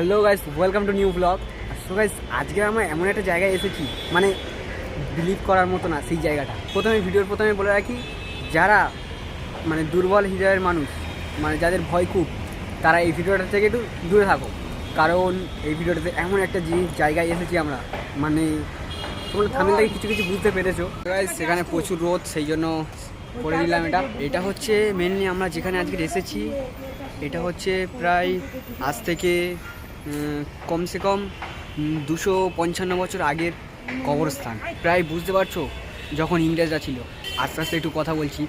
Hello guys welcome to new blog so guys আজকে আমরা এমন একটা জায়গায় এসেছি মানে বিলিভ করার মতো না সেই জায়গাটা। প্রথমে ভিডিওর প্রথমে বলে রাখি, যারা মানে দুর্বল হৃদয়ের মানুষ মানে যাদের ভয় খুব, তারা এই ভিডিওটা থেকে একটু দূরে থাকো কারণ এই ভিডিওটাতে এমন একটা জিনিস, জায়গায় এসেছি আমরা মানে তোমরা থামিল থেকে কিছু কিছু বুঝতে পেরেছ। গাইস সেখানে প্রচুর রোদ, সেই জন্য করে দিলাম এটা। এটা হচ্ছে মেনলি আমরা যেখানে আজকে এসেছি, এটা হচ্ছে প্রায় আজ থেকে কমসে কম দুশো পঞ্চান্ন বছর আগের কবরস্থান। প্রায় বুঝতে পারছ যখন ইংরেজরা ছিল। আস্তে আস্তে একটু কথা বলছি,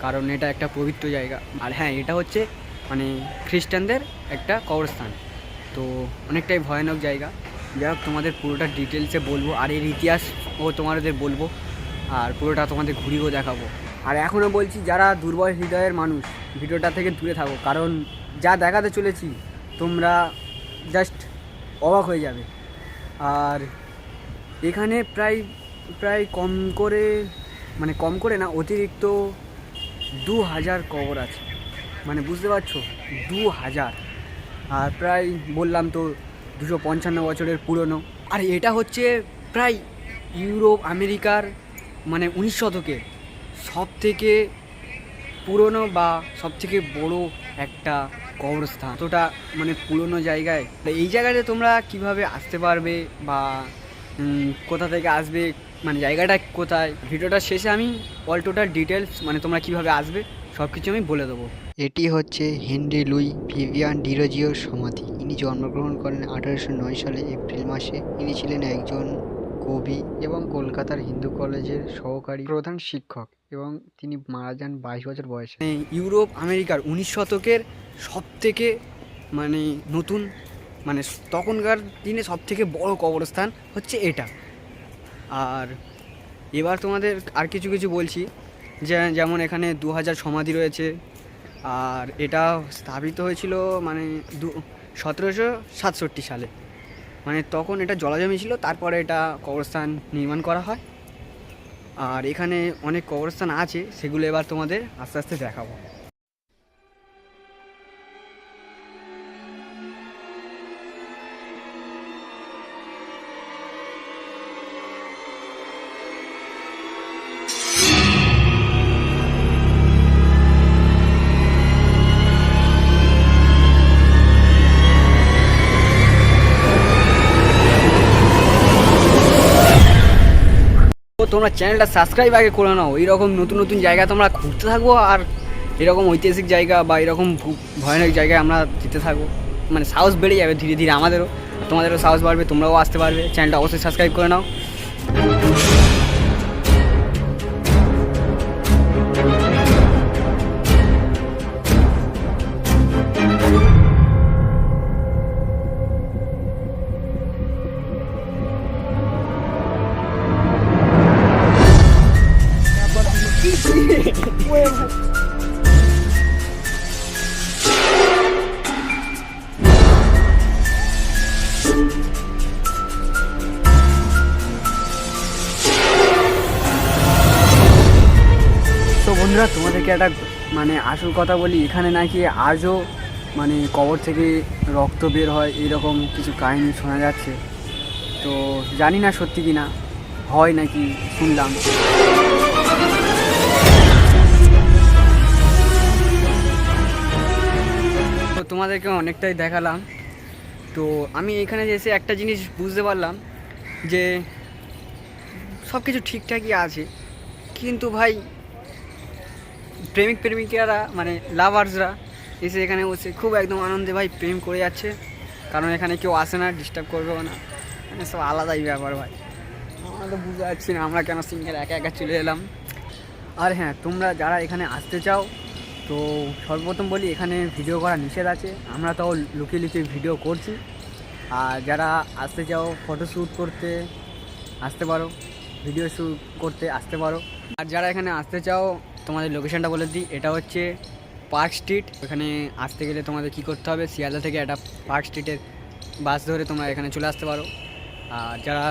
কারণ এটা একটা পবিত্র জায়গা। আর হ্যাঁ এটা হচ্ছে মানে খ্রিস্টানদের একটা কবরস্থান। তো অনেকটাই ভয়ানক জায়গা। যাই হোক, তোমাদের পুরোটা ডিটেলসে বলব। আর এর ইতিহাস ও তোমাদের বলব। আর পুরোটা তোমাদের ঘুরিয়েও দেখাবো। আর এখনও বলছি, যারা দুর্বল হৃদয়ের মানুষ, ভিডিওটা থেকে দূরে থাকো। কারণ যা দেখাতে চলেছি, তোমরা জাস্ট অবাক হয়ে যাবে। আর এখানে প্রায় প্রায় কম করে মানে কম করে না, অতিরিক্ত দু হাজার কবর আছে। মানে বুঝতে পারছ? দু হাজার আর প্রায় বললাম তো, দুশো পঞ্চান্ন বছরের পুরনো। আর এটা হচ্ছে প্রায় ইউরোপ, আমেরিকার মানে উনিশ শতকে সব থেকে পুরনো বা সব থেকে বড় একটা কবরস্থান এতটা মানে পুরনো জায়গায়। এই জায়গাতে তোমরা কীভাবে আসতে পারবে বা কোথা থেকে আসবে? মানে জায়গাটা কোথায়? ভিডিওটার শেষে আমি অল টোটাল ডিটেলস মানে তোমরা কীভাবে আসবে সব কিছু আমি বলে দেবো। এটি হচ্ছে হেনরি লুই ভিভিয়ান ডিরোজিওর সমাধি। ইনি জন্মগ্রহণ করেন আঠারোশো নয় সালে এপ্রিল মাসে। ইনি ছিলেন একজন কবি এবং কলকাতার হিন্দু কলেজের সহকারী প্রধান শিক্ষক। এবং তিনি মারা যান বাইশ বছর বয়সে। মানে ইউরোপ, আমেরিকার উনিশ শতকের সব থেকে মানে নতুন মানে তখনকার দিনে সব থেকে বড় কবরস্থান হচ্ছে এটা। আর এবার তোমাদের আর কিছু কিছু বলছি, যে যেমন এখানে দু হাজার সমাধি রয়েছে, আর এটা স্থাপিত হয়েছিল মানে দু, সতেরোশো সাতষট্টি সালে। মানে তখন এটা জলাজমি ছিল, তারপরে এটা কবরস্থান নির্মাণ করা হয়। আর এখানে অনেক কবরস্থান আছে সেগুলো এবার তোমাদের আস্তে আস্তে দেখাবো। তোমরা চ্যানেলটা সাবস্ক্রাইব আগে করে নাও। এইরকম নতুন নতুন জায়গা তোমরা ঘুরতে থাকব আর এরকম ঐতিহাসিক জায়গা বা এরকম ভয়ানক জায়গায় আমরা যেতে থাকব মানে সাহস বেড়ে যাবে ধীরে ধীরে আমাদেরও। তোমাদেরও সাহস বাড়বে, তোমরাও আসতে পারবে। চ্যানেলটা অবশ্যই সাবস্ক্রাইব করে নাও। বন্ধুরা, তোমাদেরকে একটা মানে আসল কথা বলি, এখানে নাকি আজও মানে কবর থেকে রক্ত বের হয় এরকম কিছু কাহিনী শোনা যাচ্ছে। তো জানি না সত্যি কি না হয় নাকি, শুনলাম। তো তোমাদেরকে অনেকটাই দেখালাম। তো আমি এখানে এসে একটা জিনিস বুঝতে পারলাম, যে সব কিছু ঠিকঠাকই আছে, কিন্তু ভাই প্রেমিক প্রেমিকারা মানে লাভার্সরা এসে এখানে বসে খুব একদম আনন্দে ভাই প্রেম করে যাচ্ছে। কারণ এখানে কেউ আসে না ডিস্টার্ব করবেও না। মানে সব আলাদাই ব্যাপার ভাই। আমরা তো বুঝতে পারছি না, আমরা কেন সিঙ্গেল একা একা চলে এলাম। আর হ্যাঁ তোমরা যারা এখানে আসতে চাও, তো সর্বপ্রথম বলি, এখানে ভিডিও করা নিষেধ আছে। আমরা তাও লুকিয়ে লুকিয়ে ভিডিও করছি। আর যারা আসতে চাও ফটোশ্যুট করতে আসতে পারো ভিডিও শ্যুট করতে আসতে পারো। আর যারা এখানে আসতে চাও তোমাদের লোকেশানটা বলে দিই। এটা হচ্ছে পার্ক স্ট্রিট এখানে আসতে গেলে তোমাদের কি করতে হবে? শিয়ালদা থেকে একটা পার্ক স্ট্রিটের বাস ধরে তোমরা এখানে চলে আসতে পারো। আর যারা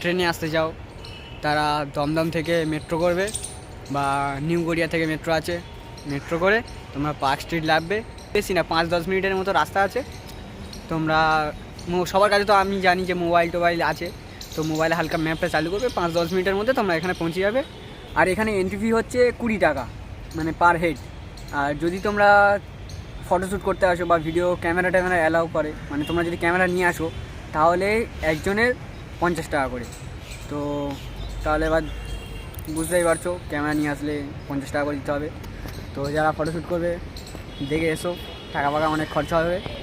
ট্রেনে আসতে চাও, তারা দমদম থেকে মেট্রো করবে বা নিউ গড়িয়া থেকে মেট্রো আছে। মেট্রো করে তোমরা পার্ক স্ট্রিট লাগবে। বেশি না, পাঁচ দশ মিনিটের মতো রাস্তা আছে। তোমরা সবার কাছে তো আমি জানি যে মোবাইল টোবাইল আছে। তো মোবাইলে হালকা ম্যাপটা চালু করবে। পাঁচ দশ মিনিটের মধ্যে তোমরা এখানে পৌঁছে যাবে। আর এখানে এন্ট্রি ফি হচ্ছে কুড়ি টাকা মানে পার হেড আর যদি তোমরা ফটোশ্যুট করতে আসো বা ভিডিও ক্যামেরা ট্যামেরা অ্যালাউ করে মানে তোমরা যদি ক্যামেরা নিয়ে আসো, তাহলে একজনের পঞ্চাশ টাকা করে। তো তাহলে এবার বুঝতেই পারছ ক্যামেরা নিয়ে আসলে পঞ্চাশ টাকা করে দিতে হবে। তো যারা ফটোশ্যুট করবে, দেখে এসো, টাকা ফাকা অনেক খরচা হবে।